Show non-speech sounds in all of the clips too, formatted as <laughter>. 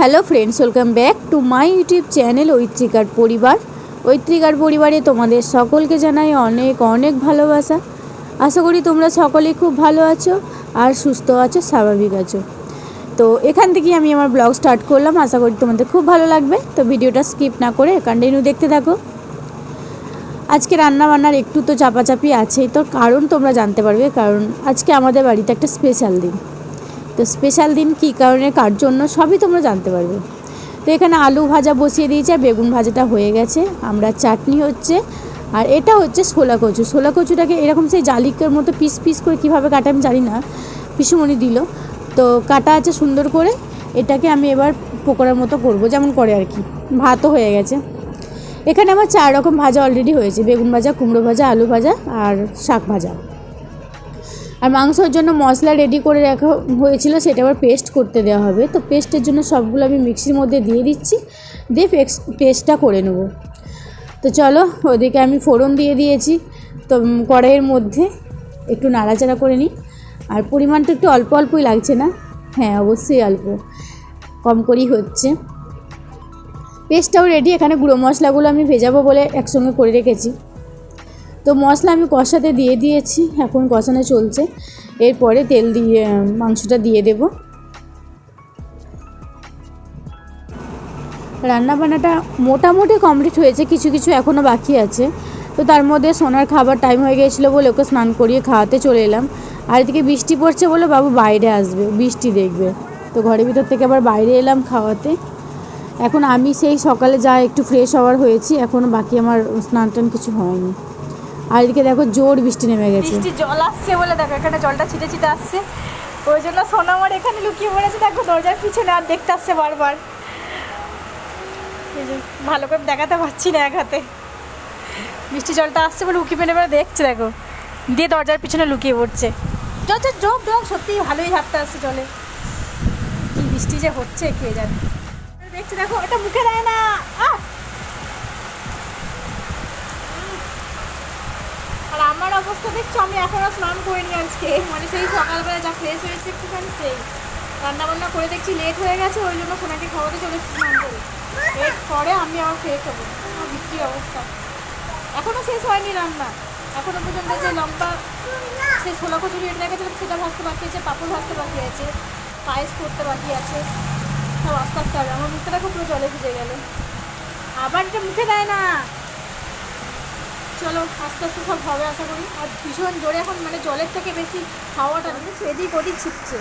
Hello friends welcome back to my YouTube channel ঐত্রিকার পরিবার ঐত্রিকার পরিবারে তোমাদের সকলকে জানাই অনেক অনেক ভালোবাসা। আশা করি তোমরা সকলেই খুব ভালো আছো আর সুস্থ আছো, স্বাভাবিক আছো। তো এখান থেকেই আমি আমার ব্লগ স্টার্ট করলাম। আশা করি তোমাদের খুব ভালো লাগবে। তো ভিডিওটা স্কিপ না করে কন্টিনিউ দেখতে থাকো। আজকে রান্না বান্নার একটু তো চাপাচাপি আছেই। তো কারণ তোমরা জানতে পারবে, কারণ আজকে আমাদের বাড়িতে একটা স্পেশাল দিন। তো স্পেশাল দিন কী কারণে, কার জন্য, সবই তোমরা জানতে পারবে। তো এখানে আলু ভাজা বসিয়ে দিয়েছে আর বেগুন ভাজাটা হয়ে গেছে। আমরা চাটনি হচ্ছে, আর এটা হচ্ছে ছোলা কচু। ছোলা কচুটাকে এরকম সেই জালিকের মতো পিস পিস করে কীভাবে কাটে আমি জানি না, পিসুমণি দিল। তো কাটা আছে সুন্দর করে, এটাকে আমি এবার পকোড়ার মতো করব, যেমন করে আর কি। ভাতও হয়ে গেছে। এখানে আমার চার রকম ভাজা অলরেডি হয়েছে। বেগুন ভাজা, কুমড়ো ভাজা, আলু ভাজা আর শাক ভাজা। আর মাংসর জন্য মশলা রেডি করে রাখা হয়েছিল, সেটা আবার পেস্ট করতে দেওয়া হবে। তো পেস্টের জন্য সবগুলো আমি মিক্সির মধ্যে দিয়ে দিচ্ছি, দিয়ে পেস্টটা করে নেব। তো চলো, ওদিকে আমি ফোড়ন দিয়ে দিয়েছি। তো কড়াইয়ের মধ্যে একটু নাড়াচাড়া করে নিই। আর পরিমাণটা একটু অল্প অল্পই লাগছে না? হ্যাঁ অবশ্যই অল্প। কম করেই হচ্ছে। পেস্টটাও রেডি এখানে গুঁড়ো মশলাগুলো আমি ভেজাবো বলে একসঙ্গে করে রেখেছি। তো মশলা আমি কষাতে দিয়ে দিয়েছি, এখন কষানো চলছে। এরপরে তেল দিয়ে, মাংসটা দিয়ে দেব। রান্নাবান্নাটা মোটামুটি কমপ্লিট হয়েছে, কিছু কিছু এখনও বাকি আছে। তো তার মধ্যে সোনার খাবার টাইম হয়ে গিয়েছিল বলে ওকে স্নান করিয়ে খাওয়াতে চলে এলাম। আর এদিকে বৃষ্টি পড়ছে বলে বাবু বাইরে আসবে, বৃষ্টি দেখবে। তো ঘরের ভিতর থেকে আবার বাইরে এলাম খাওয়াতে। এখন আমি সেই সকালে যা একটু ফ্রেশ হওয়ার হয়েছি এখনও বাকি আমার স্নান টান কিছু হয়নি। আর এদিকে দেখো জোর বৃষ্টি নেমে গেছে। বৃষ্টি জল আসছে বলে দেখো, এখানে জলটা ছিটে ছিটে আসছে। ওই জন্য সোনামার এখানে লুকিয়ে পড়েছে, দেখো দরজার পিছনে আর দেখতে আসছে বারবার। ভালো করে দেখাতে পারছি না এক হাতে। বৃষ্টি জলটা আসছে বলে উকি পেনে এবার দেখছে, দেখো। দিয়ে দরজার পিছনে লুকিয়ে পড়ছে। জল জল যোগ যোগ সত্যি ভালোই হাঁটতে আসছে জলে। কি বৃষ্টি যে হচ্ছে, কে জানে। দেখছে, দেখো, এটা মুখে দেয় না আহ! আর অবস্থা দেখছ, আমি এখনও স্নান করিনি আজকে। মানে সেই সকালবেলা যা ফ্রেশ হয়েছে একটুখানি, সেই রান্না বান্না করে দেখছি লেট হয়ে গেছে, ওই জন্য সোনাকে খাওয়াতে চলে স্নান করে। লেট পরে আমি আবার ফ্রেশ হব আমার বৃষ্টির অবস্থা। এখনও শেষ হয়নি রান্না। এখনও পর্যন্ত যে লম্বা সেই ছোলা কচুরি এটা রেখেছিলাম সেটা ভাজতে বাকি আছে, পাপড় ভাজতে বাকি আছে, পায়েস করতে বাকি আছে। সব আস্তে আস্তে হবে, আমার মুখটা দেখো পুরো জলে ভিজে গেল। আবার এটা মুখে দেয় না। চলো, আস্তে আস্তে সব হবে আশা করি। আর ভীষণ জোরে এখন মানে জলের থেকে বেশি হাওয়াটা এদিক ওদিক ছিটছে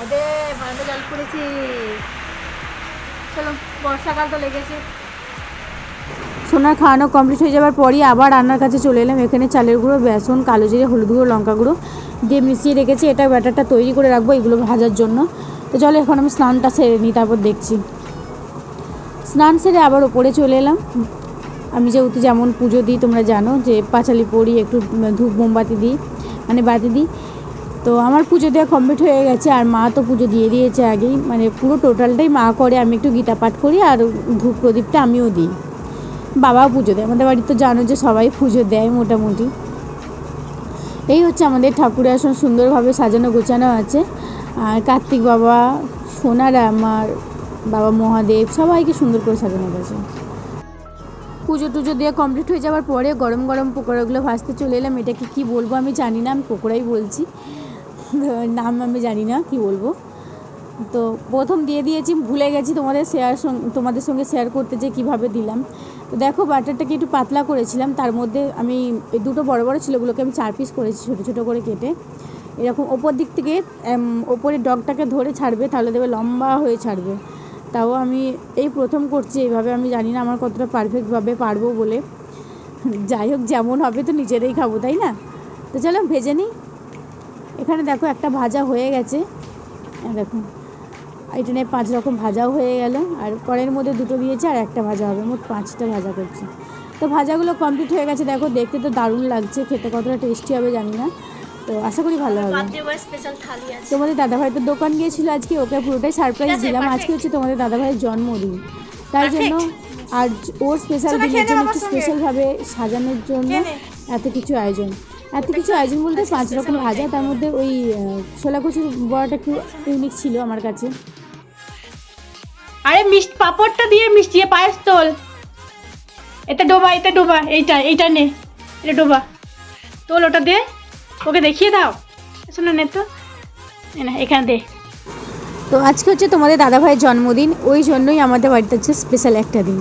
আরে ভালো জল পড়েছে। চলো, বর্ষাকাল তো লেগেছে। সোনার খাওয়ানো কমপ্লিট হয়ে যাওয়ার পরই আবার রান্নার কাছে চলে এলাম। এখানে চালের গুঁড়ো, বেসন, কালো জিরে, হলুদ গুঁড়ো, লঙ্কা গুঁড়ো দিয়ে মিশিয়ে রেখেছি। এটা ব্যাটারটা তৈরি করে রাখব এগুলো ভাজার জন্য। তো চলো, এখন আমি স্নানটা সেরে নিই, তারপর দেখছি। স্নান সেরে আবার ওপরে চলে এলাম। আমি যেহেতু যেমন পুজো দিই, তোমরা জানো যে পাঁচালি পড়ি একটু ধূপ মোমবাতি দিই মানে বাতি দিই। তো আমার পুজো দেওয়া কমপ্লিট হয়ে গেছে, আর মা তো পুজো দিয়ে দিয়েছে আগেই। মানে পুরো টোটালটাই মা করে, আমি একটু গীতা পাঠ করি আর ধূপ প্রদীপটা আমিও দিই। বাবাও পুজো দেয়, আমাদের বাড়িতে তো জানো যে সবাই পুজো দেয় মোটামুটি। এই হচ্ছে আমাদের ঠাকুরের আসন সুন্দরভাবে সাজানো গোছানো আছে। আর কার্তিক বাবা, সোনার আমার, বাবা মহাদেব, সবাইকে সুন্দর করে সাজানো গেছে পুজো টুজো দিয়ে কমপ্লিট হয়ে যাওয়ার পরে গরম গরম পকোড়াগুলো ভাজতে চলে এলাম। এটাকে কি বলব আমি জানি না, আমি পকোড়াই বলছি। <laughs> নাম আমি জানি না, কি বলব? তো প্রথম দিয়ে দিয়েছি, ভুলে গেছি তোমাদের শেয়ার তোমাদের সঙ্গে শেয়ার করতে যে কীভাবে দিলাম। তো দেখো বাটারটাকে একটু পাতলা করেছিলাম, তার মধ্যে আমি দুটো বড় বড় ছিল ওগুলোকে আমি চার পিস করেছি ছোটো ছোটো করে কেটে। এরকম ওপর দিক থেকে ওপরের ডগটাকে ধরে ছাড়বে, তাহলে দেবে লম্বা হয়ে ছাড়বে। তাও আমি এই প্রথম করছি, এইভাবে আমি জানি না আমার কতটা পারফেক্টভাবে পারব বলে। যাই হোক, যেমন হবে তো নিজেরাই খাব, তাই না? তো চলো ভেজে নিই। এখানে দেখো একটা ভাজা হয়ে গেছে। দেখো। এটা নিয়ে পাঁচ রকম ভাজাও হয়ে গেল। আর কড়াইয়ের মধ্যে দুটো দিয়েছে আর একটা ভাজা হবে। মোট পাঁচটা ভাজা করছি। তো ভাজাগুলো কমপ্লিট হয়ে গেছে। দেখো, দেখতে তো দারুণ লাগছে। খেতে কতটা টেস্টি হবে জানি না। তো আশা করি ভালো হবে। তোমাদের দাদাভাই তো দোকান গিয়েছিল আজকে ওকে পুরোটাই সারপ্রাইজ দিলাম। আজকে হচ্ছে তোমাদের দাদাভাইয়ের জন্মদিন। তাই জন্য আর ওর স্পেশাল দিনের জন্য একটু স্পেশালভাবে সাজানোর জন্য এত কিছু আয়োজন। এত কিছু আয়োজন বলতে পাঁচ রকম ভাজা তার মধ্যে ওই ছোলা কচুর বড়াটা একটু ইউনিক ছিল আমার কাছে। আরে মিষ্টি পাপড়টা দিয়ে মিষ্টি দিয়ে পায়েস তোল। এটা ডোবা এটা ডোবা এইটা এইটা নে এটা ডোবা। তোল ওটা দে। ওকে দেখিয়ে দাও। শোনো নে তো এখানে দে। তো আজকে হচ্ছে তোমাদের দাদাভাইয়ের জন্মদিন, ওই জন্যই আমাদের বাড়িতে হচ্ছে স্পেশাল একটা দিন।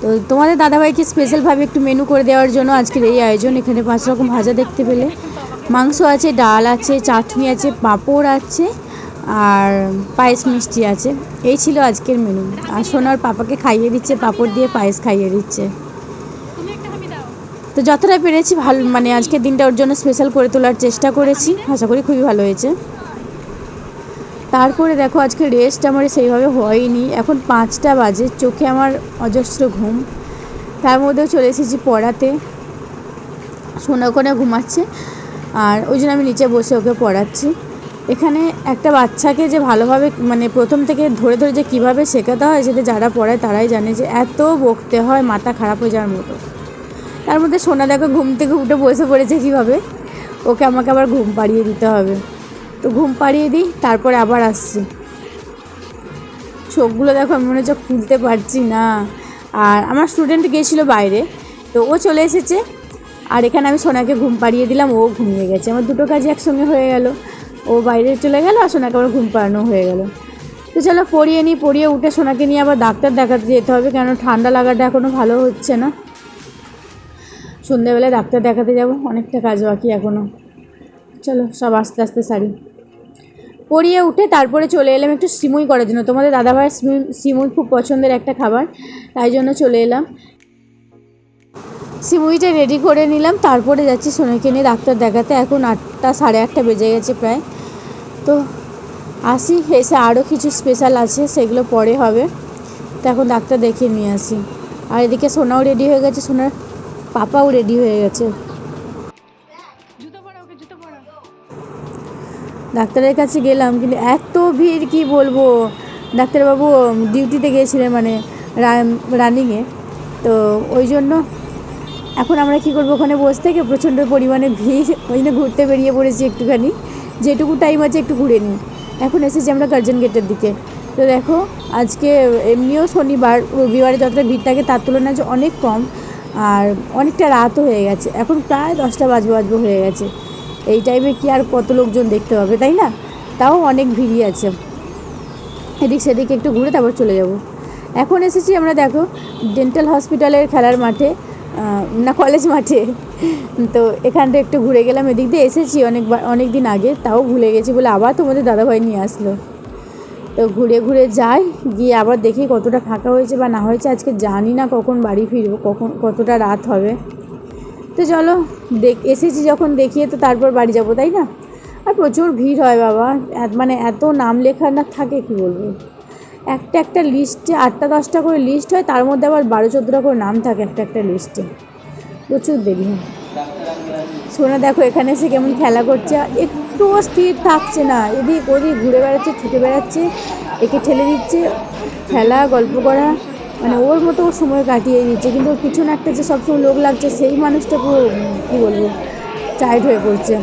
তো তোমাদের দাদাভাইকে স্পেশালভাবে একটু মেনু করে দেওয়ার জন্য আজকের এই আয়োজন, এখানে পাঁচ রকম ভাজা দেখতে পেলে। মাংস আছে, ডাল আছে, চাটনি আছে, পাঁপড় আছে, আর পায়েস মিষ্টি আছে। এই ছিল আজকের মেনু আর সোনার পাপাকে খাইয়ে দিচ্ছে, পাঁপড় দিয়ে পায়েস খাইয়ে দিচ্ছে তুমি একটা হামি দাও তো যতটা পেরেছি, ভালো মানে আজকের দিনটা ওর জন্য স্পেশাল করে তোলার চেষ্টা করেছি। আশা করি খুবই ভালো হয়েছে। তারপরে দেখো, আজকে রেস্ট আমার সেইভাবে হয়নি। এখন পাঁচটা বাজে, চোখে আমার অজস্র ঘুম। তার মধ্যেও চলে এসেছি পড়াতে। সোনা ওখানে ঘুমাচ্ছে। আর ওই জন্য আমি নিচে বসে ওকে পড়াচ্ছি। এখানে একটা বাচ্চাকে যে ভালোভাবে মানে প্রথম থেকে ধরে ধরে যে কীভাবে শেখাতে হয়, সেটা যারা পড়ায় তারাই জানে যে এত বকতে হয়, মাথা খারাপ হয়ে যাওয়ার মতো। তার মধ্যে সোনা দেখো ঘুম থেকে উঠে বসে পড়েছে কীভাবে। ওকে আমাকে আবার ঘুম পাড়িয়ে দিতে হবে। তো ঘুম পাড়িয়ে দিই, তারপরে আবার আসছি। চোখগুলো দেখো, আমি মনে হচ্ছে খুলতে পারছি না। আর আমার স্টুডেন্ট গিয়েছিল বাইরে, তো ও চলে এসেছে। আর এখানে আমি সোনাকে ঘুম পাড়িয়ে দিলাম, ও ঘুমিয়ে গেছে। আমার দুটো কাজ একসঙ্গে হয়ে গেল। ও বাইরে চলে গেল আর সোনাকে আবার ঘুম পাড়ানো হয়ে গেল। তো চলো, পড়িয়ে নিই, পড়িয়ে উঠে সোনাকে নিয়ে আবার ডাক্তার দেখাতে যেতে হবে, কেন ঠান্ডা লাগাটা এখনও ভালো হচ্ছে না। সন্ধ্যেবেলায় ডাক্তার দেখাতে যাব। অনেকটা কাজ বাকি এখনও চলো, সব আস্তে আস্তে সারি। পরিয়ে উঠে তারপরে চলে এলাম একটু সিমুই করার জন্য। তোমাদের দাদাভাইয়ের সিমুই সিমুই খুব পছন্দের একটা খাবার, তাই জন্য চলে এলাম। সিমুইটা রেডি করে নিলাম, তারপরে যাচ্ছি সোনাকে নিয়ে ডাক্তার দেখাতে। এখন আটটা, সাড়ে আটটা বেজে গেছে প্রায়। তো আসি, এসে আরও কিছু স্পেশাল আছে, সেগুলো পরে হবে। তো এখন ডাক্তার দেখিয়ে নিয়ে আসি। আর এদিকে সোনাও রেডি হয়ে গেছে। সোনার পাপাও রেডি হয়ে গেছে। ডাক্তারের কাছে গেলাম, কিন্তু এত ভিড়, কি বলব? ডাক্তারবাবু ডিউটিতে গিয়েছিলেন মানে রানিংয়ে তো ওই জন্য এখন আমরা কি করব, ওখানে বসে থেকে প্রচণ্ড পরিমাণে ভিড়, ওই জন্য ঘুরতে বেরিয়ে পড়েছি একটুখানি। যেটুকু টাইম আছে, একটু ঘুরে নিই। এখন এসেছি আমরা কার্জন গেটের দিকে। তো দেখো, আজকে, এমনিও শনিবার, রবিবারে যতটা ভিড় থাকে, তার তুলনায় অনেক কম। আর অনেকটা রাতও হয়ে গেছে। এখন প্রায় দশটা বাজবো বাজবো হয়ে গেছে। এই টাইমে কি আর কত লোকজন দেখতে পাবে, তাই না? তাও অনেক ভিড়ই আছে। এদিক সেদিকে একটু ঘুরে তারপর চলে যাব। এখন এসেছি আমরা, দেখো ডেন্টাল হসপিটালের খেলার মাঠে না কলেজ মাঠে। তো এখানটা একটু ঘুরে গেলাম। এদিক দিয়ে এসেছি অনেকবার অনেক দিন আগে, তাও ভুলে গেছি বলে আবার তোমাদের দাদাভাই নিয়ে আসলো। তো ঘুরে ঘুরে যাই, গিয়ে আবার দেখি কতটা ফাঁকা হয়েছে বা না হয়েছে, আজকে জানি না কখন বাড়ি ফিরবো, কখন, কতটা রাত হবে। তো চলো, দেখ, এসেছি যখন দেখিয়ে তো তারপর বাড়ি যাব, তাই না? আর প্রচুর ভিড় হয় বাবা মানে এত নাম লেখা না থাকে, কি বলব? একটা একটা লিস্টে, আটটা দশটা করে লিস্ট হয়, তার মধ্যে আবার বারো চোদ্দোটা করে নাম থাকে একটা একটা লিস্টে। প্রচুর দেরি হয়। শোনা, দেখো এখানে এসে কেমন খেলা করছে একটুও স্থির থাকছে না। এদিক ওদিক ঘুরে বেড়াচ্ছে, ছুটে বেড়াচ্ছে, একে ঠেলে দিচ্ছে, খেলা, গল্প করা মানে ওর মতো ও সময় কাটিয়ে দিচ্ছে। কিন্তু ওর পিছনে একটা যে সবসময় লোক লাগছে, সেই মানুষটা পুরো, কী বলব টাইট হয়ে পড়ছে।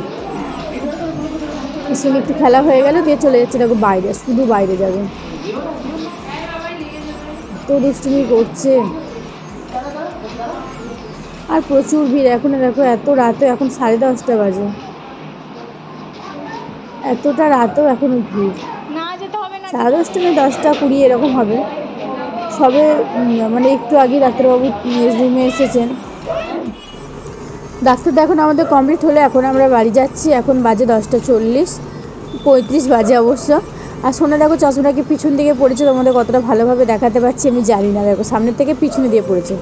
এর সঙ্গে একটু খেলা হয়ে গেল, দিয়ে চলে যাচ্ছে, দেখো বাইরে, শুধু বাইরে যাবে। তো দুষ্টুমি করছে। আর প্রচুর ভিড়, এখন দেখো এত রাতে, এখন সাড়ে দশটা বাজে। এতটা রাতেও এখনও ভিড়। সাড়ে দশটা না দশটা কুড়ি এরকম হবে। সবে মানে একটু আগে ডাক্তারবাবু রুমে এসেছেন। ডাক্তার এখন আমাদের কমপ্লিট হলে। এখন আমরা বাড়ি যাচ্ছি। এখন বাজে দশটা চল্লিশ পঁয়ত্রিশ বাজে অবশ্য। আর শোনা দেখো চশমাটাকে পিছন দিকে পড়েছে? তোমাদের কতটা ভালোভাবে দেখাতে পারছি আমি জানি না। দেখো সামনের থেকে পিছনে দিয়ে পড়েছে।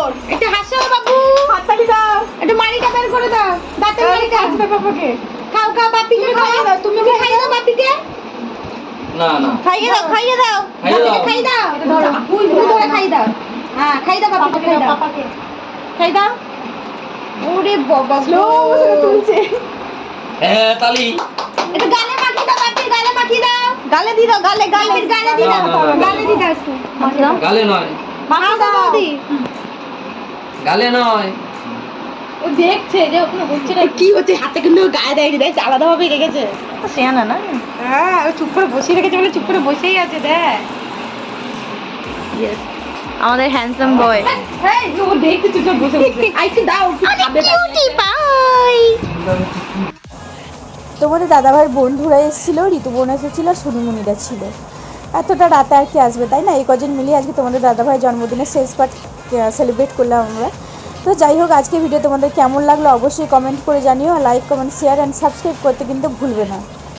ওর একটু হাসো বাবু। হাততালি দাও। একটু মাড়িটা বের করে দাও। দাঁতের মাড়িটা। আসবে বাবাকে খাও খাও বাপিকে দাও তুমি খাইয়ে দাও বাপিকে। না না। খাইয়ে দাও খাইয়ে দাও। খাইয়ে দাও। বাপিকে খাইয়ে দাও। ধরো। তুই ধরে। খাইয়ে দাও। হ্যাঁ খাইয়ে দাও বাপিকে খাইয়ে দাও খাইয়ে দাও। ওরে বাবা স্লো তুলছে। হ্যাঁ তালি। একটু গালে মাখিয়ে দাও বাপি গালে মাখিয়ে দাও। গালে দি দাও গালে গালে। গালে দি দাও। গালে দি দাও একটু। গালে নয়। মাখিয়ে দাও গালে নয়। ও দেখছে যে ওখানে হচ্ছে না। কি হচ্ছে? হাতে কিন্তু গায়ে দেয়নি। দেখ আলাদাভাবে রেখেছে। সেয়ানা না? হ্যাঁ ও চুপ করে বসিয়ে রেখেছে বলে চুপ করে বসেই আছে দেখ। আমাদের হ্যান্ডসাম বয় হ্যাঁ ও দেখতে চুপ বসে বসে। আইসি দাও কি খাবে বাই তোমাদের দাদাভাইয়ের বন্ধুরা এসেছিল ঋতু বোন এসেছিল আর সুনিমুনিরা ছিল। এতটা রাতে আর কি আসবে তাই না? এই কজন মিলিয়ে আজকে তোমাদের দাদাভাইয়ের জন্মদিনের শেষ পার্ট সেলিব্রেট করলাম আমরা। তো যাই হোক আজকে ভিডিও তোমাদের কেমন লাগল অবশ্যই কমেন্ট করে জানিও। Like comment share and subscribe করতে কিন্তু ভুলবে না।